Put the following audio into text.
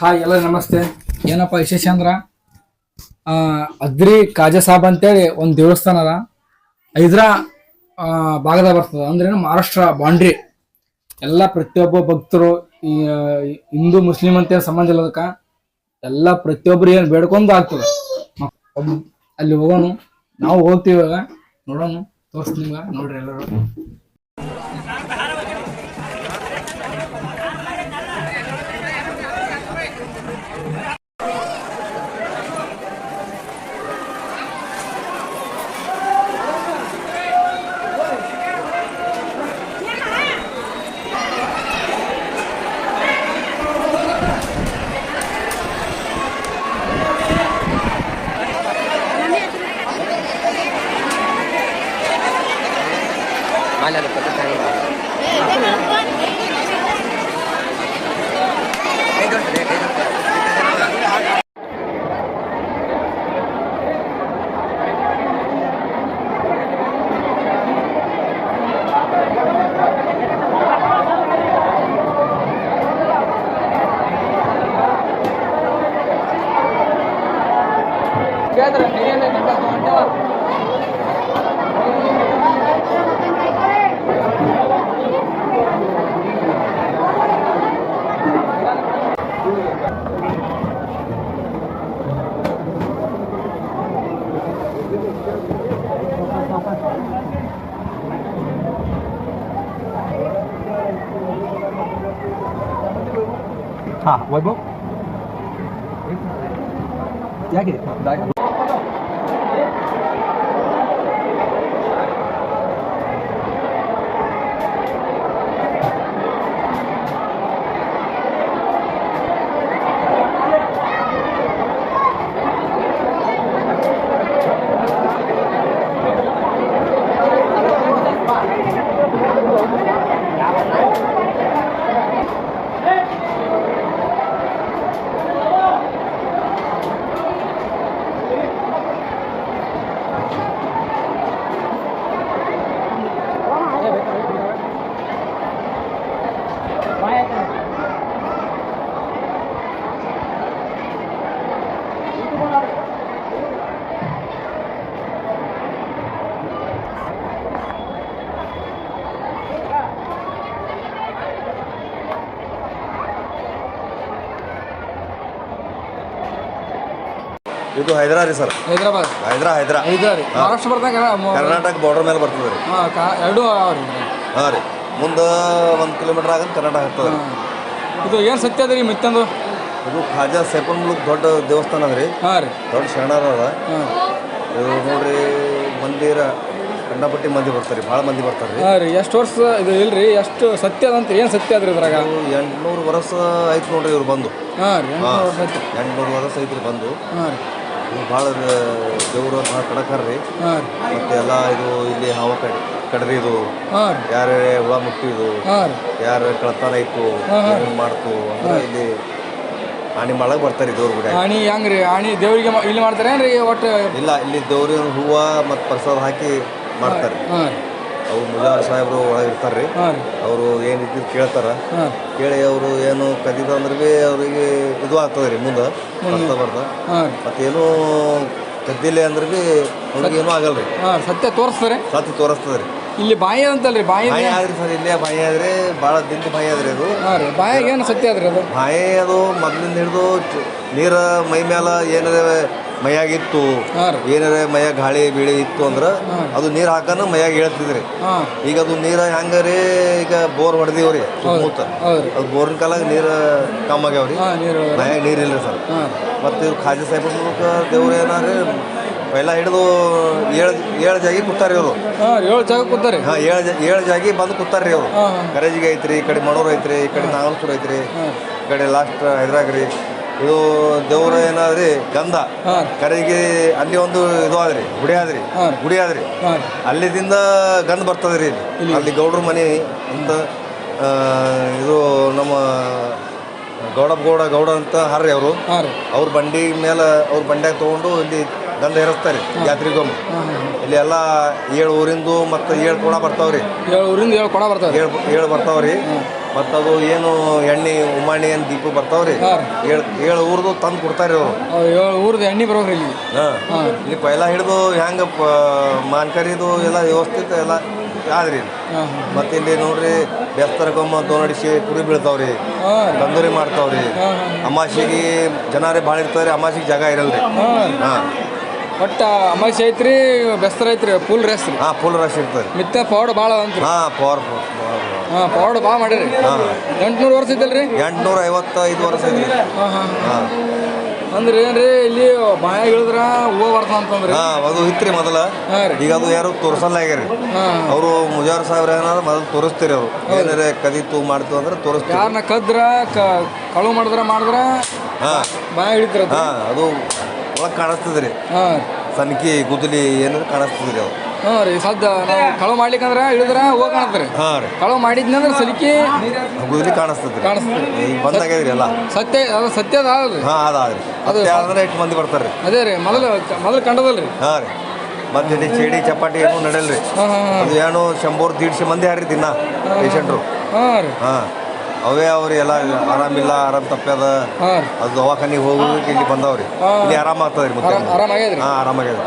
Hi ಎಲ್ಲ ನಮಸ್ತೆ. ಏನಪ್ಪ ವಿಶೇಷ ಆ, ಅದ್ರಿ ಕಾಜಾ ಸಾಬ್ ಅಂತೇಳಿ ಒಂದು ದೇವಸ್ಥಾನ ಅದ ಐದ್ರ ಆ, ಭಾಗದಾಗ ಬರ್ತದ. ಅಂದ್ರೇನು ಮಹಾರಾಷ್ಟ್ರ ಬಾಂಡ್ರಿ ಎಲ್ಲ ಪ್ರತಿಯೊಬ್ಬ ಭಕ್ತರು ಹಿಂದೂ ಮುಸ್ಲಿಂ ಅಂತ ಸಂಬಂಧ ಇಲ್ಲದಕ್ಕ ಎಲ್ಲ ಪ್ರತಿಯೊಬ್ಬರು ಏನು ಬೇಡ್ಕೊಂಡು ಆಗ್ತದೆ. ಅಲ್ಲಿ ಹೋಗೋಣ ನಾವು ಹೋಗ್ತೀವಿ ಇವಾಗ. ನೋಡೋಣ ತೋರಿಸ್ತೀನಿ ನಿಮ್ಗೆ ನೋಡ್ರಿ ಎಲ್ಲರೂ. Ha, quay bút. Giá kìa, đấy. ಇದು ಹೈದರಾಬಾದ್ ರೀ ಸರ್. ಹೈದರಾಬಾದ್? ಹೈದರಾ ಹೈದರಾ. ಹೈದರಾ ರೀ ಮಹಾರಾಷ್ಟ್ರ ಬರ್ದಾಗ ಕರ್ನಾಟಕ ಬಾರ್ಡರ್ ಮೇಲೆ ಬರ್ತದೆ ರೀ. ಎರಡು ಹಾಂ ರೀ. ಮುಂದೆ ಒಂದು ಕಿಲೋಮೀಟರ್ ಆಗಂತ ಕರ್ನಾಟಕ ಆಗ್ತದೆ ರೀ. ಇದು ಏನು ಸತ್ಯ ಅದ ರೀ ಮತ್ತೊಂದು? ಇದು ಖಾಜಾ ಸೇಪನ್ ಮುಳುಕ್ ದೊಡ್ಡ ದೇವಸ್ಥಾನ ಅದ ರೀ. ಹಾಂ ರೀ. ದೊಡ್ಡ ಶರಣಾರ ಅದ. ಇದು ನೋಡ್ರಿ ಮಂದಿರ ಕಂಡಪಟ್ಟಿ ಮಂದಿ ಬರ್ತಾರೆ ಭಾಳ ಮಂದಿ ಬರ್ತಾರೆ ರೀ. ಹಾಂ ರೀ. ಎಷ್ಟು ವರ್ಷ ಇದು ಇಲ್ರಿ? ಎಷ್ಟು ಸತ್ಯ ಅದಂತ ಏನು ಸತ್ಯ ಅದ್ರಿ ಇದ್ರಾಗ? ಇದು ಎಂಟ್ನೂರು ವರ್ಷ ಆಯ್ತು ನೋಡ್ರಿ ಇವ್ರು ಬಂದು. ಹಾಂ ರೀ. ಎಂಟ್ನೂರು ವರ್ಷ ಐತ್ರಿ ಬಂದು. ಹಾಂ ರೀ. ಭಾಳ ದೇವರು ಭಾಳ ಕಡಕರ್ ರೀ. ಮತ್ತೆ ಎಲ್ಲ ಇದು ಇಲ್ಲಿ ಹಾವ ಕಡ್ ಕಡ್ರಿ ಇದು. ಹಾಂ. ಹುಳ ಮುಟ್ಟಿದು ಯಾರ ಕಳತನ ಇತ್ತು ಮಾಡ್ತು ಅಂದ್ರೆ ಇಲ್ಲಿ ಹಾನಿ ಮಾಡಕ್ ಬರ್ತಾರೆ ದೇವ್ರ ಗುಡಿ. ಆಣಿ ಹೆಂಗ್ ರೀ? ಆಣಿ ದೇವ್ರಿಗೆ ಇಲ್ಲಿ ಮಾಡ್ತಾರೇನ್ರಿ ಒಟ್ಟು? ಇಲ್ಲ ಇಲ್ಲಿ ದೇವ್ರಿಗೆ ಹೂವ ಮತ್ತು ಪ್ರಸಾದ ಹಾಕಿ ಮಾಡ್ತಾರೆ. ಅವ್ರು ಮುಜಾರ್ ಸಾಹೇಬ್ರು ಒಳಗೆ ಇರ್ತಾರೆ ರೀ ಅವರು ಏನು ಇದ್ದು ಕೇಳ್ತಾರ. ಕೇಳಿ ಅವರು ಏನು ಕದಿದ ಅಂದ್ರೆ ಭೀ ಅವರಿಗೆ ಇದು ಆಗ್ತದೆ ರೀ ಮುಂದೆ ಬರ್ತಾ ರೀ ಮತ್ತೇನು ಕದ್ದಿಲ್ಲ ಅಂದ್ರೆ ಭೀ ಅವ್ರಿಗೆ ಏನೂ ಆಗಲ್ಲ ರೀ ಸತ್ಯ ತೋರಿಸ್ತಾರೆ ಸತ್ಯ ತೋರಿಸ್ತದೆ ರೀ. ಇಲ್ಲಿ ಬಾಯಿ ಅಂತಲ್ರಿ ಬಾಯಿ ಬಾಯಿ ಆದ್ರಿ ಸರ್ ಇಲ್ಲೇ ಬಾಯಿ ಆದ್ರೆ ಭಾಳ ದಿನ ಬಾಯಿ ಆದ್ರಿ ಅದು. ಬಾಯಿಗೆ ಏನು ಸತ್ಯ ಅದ್ರಿ ಅದು? ಬಾಯಿ ಅದು ಮೊದಲಿಂದ ಹಿಡಿದು ನೀರ ಮೈ ಮೇಲೆ ಏನಾರ ಮೈಯಾಗಿತ್ತು. ಏನಾರ ಮೈಯಾಗ ಗಾಳಿ ಬೀಳಿ ಇತ್ತು ಅಂದ್ರೆ ಅದು ನೀರು ಹಾಕನ ಮೈಯಾಗ ಹೇಳ್ತಿದ್ರಿ. ಈಗ ಅದು ನೀರ ಹೆಂಗರಿ ಈಗ ಬೋರ್ ಹೊಡೆದಿವ್ರಿ ಸುತ್ತಮುತ್ತ. ಅದು ಬೋರಿನ ಕಾಲಾಗ ನೀರು ಕಮ್ಮಿ ಆಗ್ಯಾವ್ರಿ. ಮೈಯಾಗ ನೀರು ಇಲ್ರಿ ಸರ್. ಮತ್ತೆ ಇವ್ರು ಖಾಜಿ ಸಾಹೇಬ್ ದೇವ್ರ ಏನಾರ ಎಲ್ಲ ಹಿಡಿದು ಏಳು ಏಳು ಜಾಗಿ ಕೂತಾರ ಇವರು ಹಾಂ ರೀ ಏಳು ಜಾಗ ಕೂತಾರೆ ಹಾಂ ಏಳು ಏಳು ಜಾಗಿ ಬಂದು ಕೂತಾರ್ರಿ ಅವರು. ಕರೇಜಿಗೆ ಐತ್ರಿ ಈ ಕಡೆ ಮಣೂರು ಐತ್ರಿ ಈ ಕಡೆ ನಾಗಲ್ಪುರ ಐತ್ರಿ ಈ ಕಡೆ ಲಾಸ್ಟ್ ಹೈದ್ರಾಗ್ರಿ. ಇದು ದೇವ್ರ ಏನಾದ್ರಿ ಗಂಧ. ಕರೆಗೆ ಅಲ್ಲಿ ಒಂದು ಇದು ಆದ್ರಿ ಗುಡಿ ಆದ್ರಿ. ಗುಡಿ ಆದ್ರಿ. ಅಲ್ಲಿದಿಂದ ಗಂಧ ಬರ್ತದ್ರಿ ಇಲ್ಲಿ. ಅಲ್ಲಿ ಗೌಡ್ರ ಮನೆ ಅಂತ ಇದು ನಮ್ಮ ಗೌಡಪ್ಪ ಗೌಡ ಗೌಡ ಅಂತ ಹಾರ್ರಿ ಅವರು. ಅವ್ರ ಬಂಡಿ ಮೇಲೆ ಅವ್ರ ಬಂಡ್ಯಾಗ ತಗೊಂಡು ಇಲ್ಲಿ ಗಂಧ ಏರಿಸ್ತಾರೆ ಜಾತ್ರೆಗೊಮ್ಮೆ ಇಲ್ಲಿ ಎಲ್ಲ ಏಳು ಊರಿಂದು ಮತ್ತು ಏಳು ಕೊಡ ಬರ್ತಾವ್ರಿ. ಏಳು ಊರಿಂದ ಏಳು ಕೊಡ ಬರ್ತಾವೆ ಏಳು ಏಳು ಬರ್ತಾವ್ರಿ. ಮತ್ತು ಅದು ಏನು ಎಣ್ಣೆ ಉಮಾಣಿ ಏನು ದೀಪ ಬರ್ತಾವ್ರಿ? ರೀ. ಏಳು ಏಳು ಊರ್ದು ತಂದು ಕೊಡ್ತಾರೆ ಅವರು ಅವ್ ಏಳು ಊರ್ದು ಎಣ್ಣೆ ಬರೋರಿ ಇಲ್ಲಿ. ಹಾಂ. ಇಲ್ಲಿ ಪೈಲ ಹಿಡಿದು ಹೆಂಗೆ ಮಾನ್ಕರಿದು ಎಲ್ಲ ವ್ಯವಸ್ಥಿತ ಎಲ್ಲ ಆದ್ರಿ ಮತ್ತೆ ಇಲ್ಲಿ ನೋಡ್ರಿ ಬೆಸ್ತರಕೊಮ್ಮ ದೋನಡಿಸಿ ಕುರಿ ಬೀಳ್ತಾವ್ರಿ. ತಂದೂರಿ ಮಾಡ್ತಾವ್ರಿ. ಅಮಾಸಿಗೆ ಜನರೇ ಭಾಳ ಇರ್ತಾರೆ ಅಮಾಸಿಗೆ ಜಾಗ ಇರಲ್ರಿ. ಹಾಂ. ಒಟ್ಟ ಅಮಾಸೆ ಐತ್ರಿ ಬೆಸ್ತರ ಐತ್ರಿ ಫುಲ್ ರೆಸ್ ರೀ. ಹಾಂ ಫುಲ್ ರಶ್ ಇರ್ತದೆ ಮಿತ್ತ ಪೌಡ್ ಭಾಳ ಅಂತ ಹಾಂ ಪವರ್ ಹಾಂ ಪೌಡ್ ಭಾಳ ಮಾಡಿರಿ. ಹಾಂ. ಎಂಟುನೂರು ವರ್ಷ ಇದ್ದಲ್ರಿ ಎಂಟುನೂರ ಐವತ್ತೈದು ವರ್ಷ ಐತ್ರಿ. ಹಾಂ ಹಾಂ ಹಾಂ. ಅಂದ್ರೆ ಏನ್ರಿ ಇಲ್ಲಿ ಬಾಯ ಇಳಿದ್ರ ಹೂವ ಬರ್ತಾವ ಅಂತಂದ್ರಿ. ಹಾಂ ಅದು ಇತ್ರಿ ಮೊದಲ. ಹಾಂ ರೀ. ಈಗ ಅದು ಯಾರು ತೋರಿಸಲ್ಲ ಆಗ್ಯಾರಿ ಹಾಂ. ಅವರು ಮುಜಾರ್ ಸಾಹೇಬ್ರ ಏನಾದ್ರು ಮೊದಲು ತೋರಿಸ್ತೀರಿ ಅವರು. ಏನಾರ ಕದಿತು ಮಾಡ್ತು ಅಂದ್ರೆ ತೋರಿಸ್ತೀವಿ. ಯಾರನ್ನ ಕದ್ರ ಕ ಕಳು ಮಾಡಿದ್ರ ಮಾಡಿದ್ರ ಹಾಂ. ಬಾಯ ಇಳಿತಿರ ಹಾಂ ಅದು ಒಳಗೆ ಕಾಣಿಸ್ತದ್ರಿ. ಹಾಂ. ಸನ್ಕಿ ಗುದ್ದಲಿ ಏನಾದ್ರು ಕಾಣಿಸ್ತದ್ರಿ ಅವ್ರು ಹಾಂ ರೀ ಸದ್ದ ನಾವು ಕಳವು ಮಾಡ್ಲಿಕ್ಕಂದ್ರ ಇಳಿದ್ರ ಹೂವು ಕಾಣತ್ರಿ. ಹಾಂ ರೀ. ಕಳವು ಮಾಡಿದ್ನಂದ್ರೆ ಸಲಿಕೆ ಗುದ್ದಲಿ ಕಾಣಿಸ್ತದ್ರಿ. ಕಾಣಿಸ್ತದೆ ಈಗ ಬಂದಾಗ್ಯದ್ರಿ ಎಲ್ಲ. ಸತ್ಯ ಅದು ಸತ್ಯ ಅದ ಆಗಲಿ ಹಾಂ ಅದಾದ್ರಿ ಅದು ಅಂದ್ರೆ ಎಷ್ಟು ಮಂದಿ ಬರ್ತಾರೆ ಅದೇ ರೀ ಮೊದಲು ಮೊದಲು ಕಂಡದಲ್ರಿ. ಹಾಂ ರೀ. ಮತ್ತೆ ಇಲ್ಲಿ ಚೇಡಿ ಚಪಾಟಿ ಏನು ನಡೆಯಲ್ರಿ. ಅದು ಏನು ಶಂಬರ್ ದೀಡ್ಸಿ ಮಂದಿ ಹಾರಿ ದಿನ ಪೇಷಂಟ್ರು. ಹಾಂ ರೀ. ಹಾಂ. ಅವೇ ಅವ್ರಿ ಎಲ್ಲ ಆರಾಮಿಲ್ಲ ಆರಾಮ್ ರೀ ಅದು ದವಾಖಾನಿಗೆ ಹೋಗೋದಕ್ಕೆ ಇಲ್ಲಿ ಬಂದವ್ರಿ. ಇಲ್ಲಿ ಆರಾಮ ಆಗ್ತದ್ರಿ ಮತ್ತೆ ಹಾ ಆರಾಮಾಗ್ಯದ್ರಿ. ಹಾಂ ಆರಾಮಾಗ್ಯದ